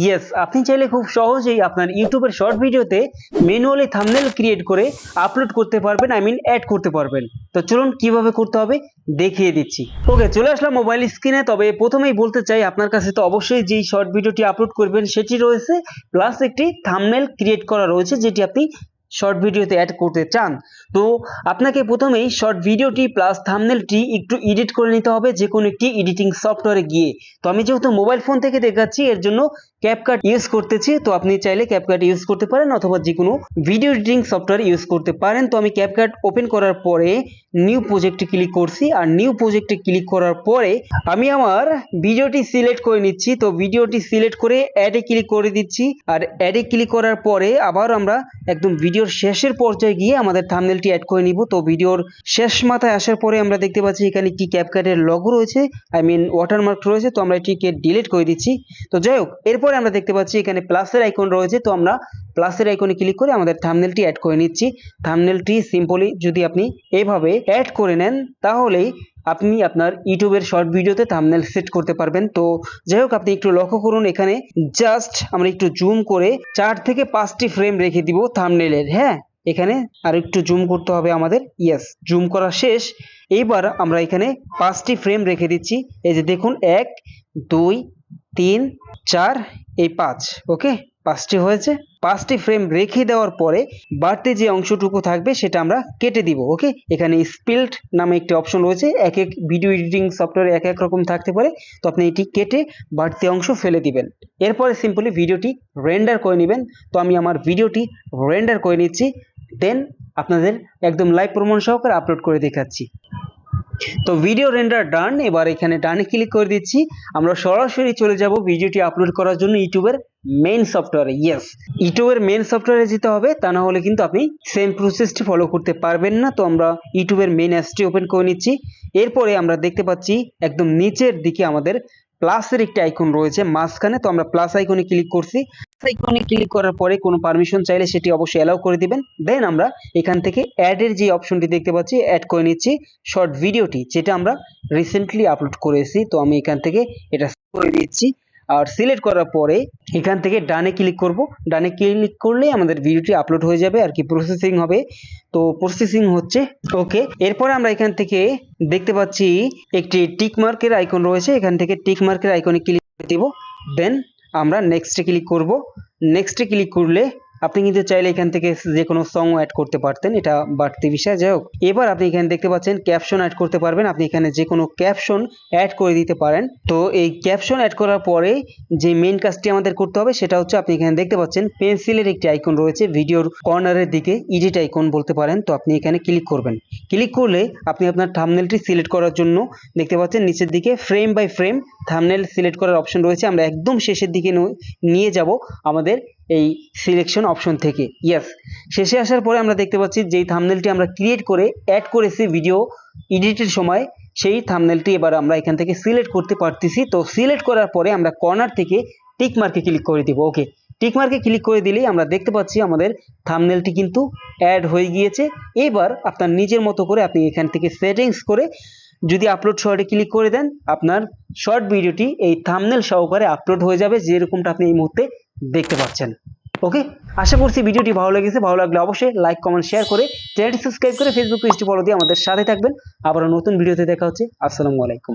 Yes আপনি চাইলে খুব সহজেই আপনার ইউটিউবের শর্ট ভিডিওতে ম্যানুয়ালি থাম্বনেল ক্রিয়েট করে আপলোড করতে পারবেন আই মিন অ্যাড করতে পারবেন। তো চলুন কীভাবে করতে হবে দেখিয়ে দিচ্ছি। ওকে চলে আসলাম মোবাইল স্ক্রিনে তবে প্রথমেই বলতে চাই, আপনার কাছে তো অবশ্যই যেই শর্ট ভিডিওটি আপলোড করবেন, সেটি রয়েছে প্লাস একটি থাম্বনেল ক্রিয়েট করা রয়েছে, যেটি আপনি শর্ট ভিডিওতে অ্যাড করতে চান। তো আপনাকে প্রথমেই শর্ট ভিডিওটি প্লাস থাম্বনেলটি একটু এডিট করে নিতে হবে যে কোনো একটি এডিটিং সফটওয়্যারে গিয়ে। তো আমি যেহেতু মোবাইল ফোন থেকে দেখাচ্ছি, এর জন্য ক্যাপকাট ইউজ করতেছি তো আপনি চাইলে ক্যাপকাট ইউজ করতে পারেন অথবা যে কোনো ভিডিও এডিটিং সফটওয়্যার ইউজ করতে পারেন। তো আমি ক্যাপকাট ওপেন করার পরে নিউ প্রজেক্টে ক্লিক করছি। আর নিউ প্রজেক্টে ক্লিক করার পরে আমি আমার ভিডিওটি সিলেক্ট করে নিচ্ছি। তো ভিডিওটি সিলেক্ট করে অ্যাডে ক্লিক করে দিচ্ছি। আর অ্যাডে ক্লিক করার পরে আবার আমরা একদম ভিডিওর শেষের পর্যায়ে গিয়ে আমাদের থামনেলটি অ্যাড করে নিব। তো ভিডিওর শেষ মাথায় আসার পরে আমরা দেখতে পাচ্ছি এখানে কি ক্যাপকাটের লগো রয়েছে। আই মিন ওয়াটারমার্ক রয়েছে। তো আমরা এটিকে ডিলিট করে দিচ্ছি। তো যাই হোক, এরপরে আমরা দেখতে পাচ্ছি এখানে প্লাসের আইকন রয়েছে। তো আমরা প্লাসের আইকনে ক্লিক করে আমাদের থামনেলটি অ্যাড করে নিচ্ছি। থাম্বনেলটি সিম্পলি যদি আপনি এইভাবে অ্যাড করে নেন, তাহলেই আপনি আপনার ইউটিউবের শর্ট ভিডিওতে থামনেল সেট করতে পারবেন। তো যাই হোক, আপনি একটু লক্ষ্য করুন এখানে। জাস্ট আমরা একটু জুম করে চার থেকে পাঁচটি ফ্রেম রেখে দিব থামনেলের হ্যাঁ? এখানে আর একটু জুম করতে হবে আমাদের। ইয়েস জুম করা শেষ। এইবার আমরা এখানে পাঁচটি ফ্রেম রেখে দিচ্ছি। এই যে দেখুন, এক, দুই, তিন, চার এই পাঁচ, ওকে? পাঁচটি হয়েছে। পাঁচটি ফ্রেম রেখে দেওয়ার পরে বাড়তি যে অংশটুকু থাকবে সেটা আমরা কেটে দিব, ওকে? এখানে স্পিল্ট নামে একটি অপশন রয়েছে। এক এক ভিডিও এডিটিং সফটওয়্যার এক এক রকম থাকতে পারে। তো আপনি এটি কেটে বাড়তি অংশ ফেলে দিবেন। এরপরে সিম্পলি ভিডিওটি রেন্ডার করে নেবেন। তো আমি আমার ভিডিওটি রেন্ডার করে নিচ্ছি। দেন আপনাদের একদম লাইভ প্রমাণ সহকারে আপলোড করে দেখাচ্ছি। তো ভিডিও রেন্ডার ডান এবার এখানে ডানে ক্লিক করে দিচ্ছি। আমরা সরাসরি চলে যাব ভিডিওটি আপলোড করার জন্য ইউটিউবের মেইন সফটওয়্যারে ইয়েস ইউটিউবের মেইন সফটওয়্যারে যেতে হবে, তা না হলে কিন্তু আপনি সেম প্রসেসটি ফলো করতে পারবেন না। তো আমরা ইউটিউবের মেইন অ্যাপসটি ওপেন করে নিচ্ছি। এরপরে আমরা দেখতে পাচ্ছি, একদম নিচের দিকে আমাদের প্লাসের একটি আইকন রয়েছে। মাঝখানে তো আমরা প্লাস আইকনে ক্লিক করছি। আইকনে ক্লিক করার পরে কোনো পারমিশন চাইলে সেটি অবশ্যই অ্যালাউ করে দিবেন। দেন আমরা এখান থেকে অ্যাডের যে অপশনটি দেখতে পাচ্ছি অ্যাড করে নিচ্ছি শর্ট ভিডিওটি যেটা আমরা রিসেন্টলি আপলোড করেছি। তো আমি এখান থেকে এটা করে দিচ্ছি। আর সিলেক্ট করার পরে এখান থেকে ডানে ক্লিক করব। ডানে ক্লিক করলে আমাদের ভিডিওটি আপলোড হয়ে যাবে, আর কি প্রসেসিং হবে। তো প্রসেসিং হচ্ছে ওকে এরপরে আমরা এখান থেকে দেখতে পাচ্ছি একটি টিক মার্কের আইকন রয়েছে। এখান থেকে টিক মার্কের আইকনে ক্লিক দিব। দেন আমরা নেক্সটে ক্লিক করব। নেক্সটে ক্লিক করলে আপনি কিন্তু চাইলে এখান থেকে যে কোনো সং অ্যাড করতে পারতেন, এটা বাড়তি বিষয়। যাই হোক, এবার আপনি এখানে দেখতে পাচ্ছেন ক্যাপশন অ্যাড করতে পারবেন। আপনি এখানে যে কোনো ক্যাপশন অ্যাড করে দিতে পারেন। তো এই ক্যাপশন অ্যাড করার পরে যে মেন কাজটি আমাদের করতে হবে, সেটা হচ্ছে আপনি এখানে দেখতে পাচ্ছেন পেন্সিলের একটি আইকন রয়েছে ভিডিওর কর্নারের দিকে ইডিট আইকন বলতে পারেন। তো আপনি এখানে ক্লিক করবেন। ক্লিক করলে আপনি আপনার থামনেলটি সিলেক্ট করার জন্য দেখতে পাচ্ছেন নিচের দিকে frame by frame thumbnail select করার অপশন রয়েছে। আমরা একদম শেষের দিকে নিয়ে যাব আমাদের এই সিলেকশন অপশন থেকে। ইয়েস শেষে আসার পরে আমরা দেখতে পাচ্ছি যেই থামনেলটি আমরা ক্রিয়েট করে অ্যাড করেছি ভিডিও এডিটের সময়, সেই থামনেলটি এবার আমরা এখান থেকে সিলেক্ট করতে পারতেছি। তো সিলেক্ট করার পরে আমরা কর্নার থেকে টিক মার্কে ক্লিক করে দিব। ওকে টিক মার্কে ক্লিক করে দিলেই আমরা দেখতে পাচ্ছি আমাদের থামনেলটি কিন্তু অ্যাড হয়ে গিয়েছে। এবার আপনার নিজের মতো করে আপনি এখান থেকে সেটিংস করে যদি আপলোড শর্টে ক্লিক করে দেন, আপনার শর্ট ভিডিওটি এই থামনেল সহকারে আপলোড হয়ে যাবে। যেরকমটা আপনি এই মুহূর্তে দেখতে পাচ্ছেন। ওকে আশা করছি ভিডিওটি ভালো লেগেছে। ভালো লাগলে অবশ্যই লাইক কমেন্ট শেয়ার করে চ্যানেলটি সাবস্ক্রাইব করে ফেসবুক পেজটি ফলো দিয়ে আমাদের সাথে থাকবেন। আবারও নতুন ভিডিওতে দেখা হচ্ছে। আসসালামু আলাইকুম।